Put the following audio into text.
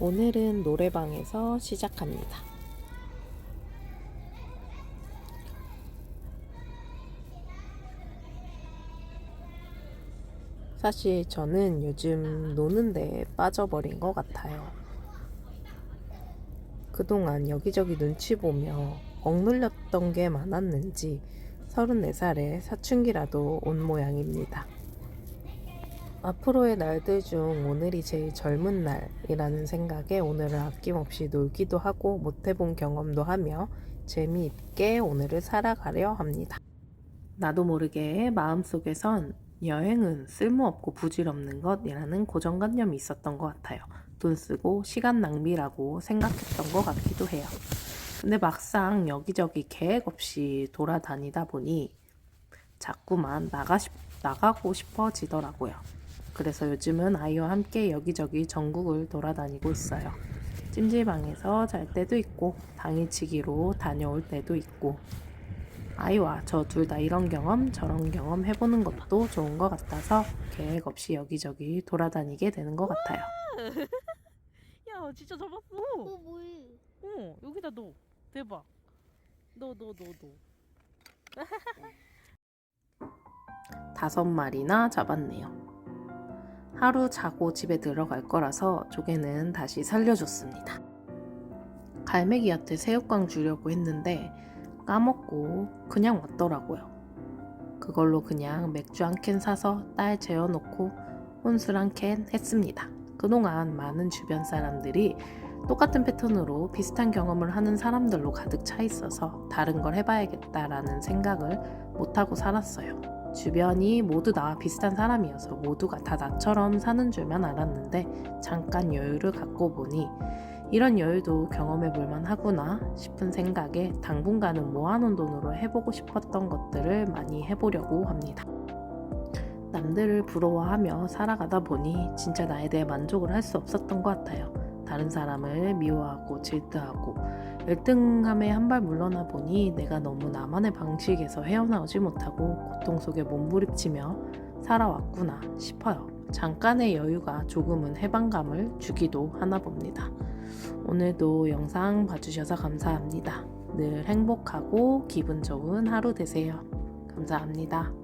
오늘은 노래방에서 시작합니다. 사실 저는 요즘 노는데 빠져버린 것 같아요. 그동안 여기저기 눈치 보며 억눌렸던 게 많았는지 34살에 사춘기라도 온 모양입니다. 앞으로의 날들 중 오늘이 제일 젊은 날이라는 생각에 오늘을 아낌없이 놀기도 하고 못해본 경험도 하며 재미있게 오늘을 살아가려 합니다. 나도 모르게 마음속에선 여행은 쓸모없고 부질없는 것이라는 고정관념이 있었던 것 같아요. 돈 쓰고 시간 낭비라고 생각했던 것 같기도 해요. 근데 막상 여기저기 계획 없이 돌아다니다 보니 자꾸만 나가 싶, 나가고 싶어지더라고요. 그래서 요즘은 아이와 함께 여기저기 전국을 돌아다니고 있어요. 찜질방에서 잘 때도 있고 당일치기로 다녀올 때도 있고 아이와 저 둘 다 이런 경험 저런 경험 해보는 것도 좋은 것 같아서 계획 없이 여기저기 돌아다니게 되는 것 같아요. 야 진짜 잡았어. 어 뭐해? 어 여기다 넣어. 대박. 넣어 넣어 넣어 넣어. 다섯 마리나 잡았네요. 하루 자고 집에 들어갈 거라서 조개는 다시 살려줬습니다. 갈매기한테 새우깡 주려고 했는데 까먹고 그냥 왔더라고요. 그걸로 그냥 맥주 한 캔 사서 딸 재워놓고 혼술 한 캔 했습니다. 그동안 많은 주변 사람들이 똑같은 패턴으로 비슷한 경험을 하는 사람들로 가득 차 있어서 다른 걸 해봐야겠다라는 생각을 못하고 살았어요. 주변이 모두 나와 비슷한 사람이어서 모두가 다 나처럼 사는 줄만 알았는데 잠깐 여유를 갖고 보니 이런 여유도 경험해 볼만 하구나 싶은 생각에 당분간은 모아놓은 돈으로 해보고 싶었던 것들을 많이 해보려고 합니다. 남들을 부러워하며 살아가다 보니 진짜 나에 대해 만족을 할 수 없었던 것 같아요. 다른 사람을 미워하고 질투하고 열등함에 한 발 물러나 보니 내가 너무 나만의 방식에서 헤어나오지 못하고 고통 속에 몸부림치며 살아왔구나 싶어요. 잠깐의 여유가 조금은 해방감을 주기도 하나 봅니다. 오늘도 영상 봐주셔서 감사합니다. 늘 행복하고 기분 좋은 하루 되세요. 감사합니다.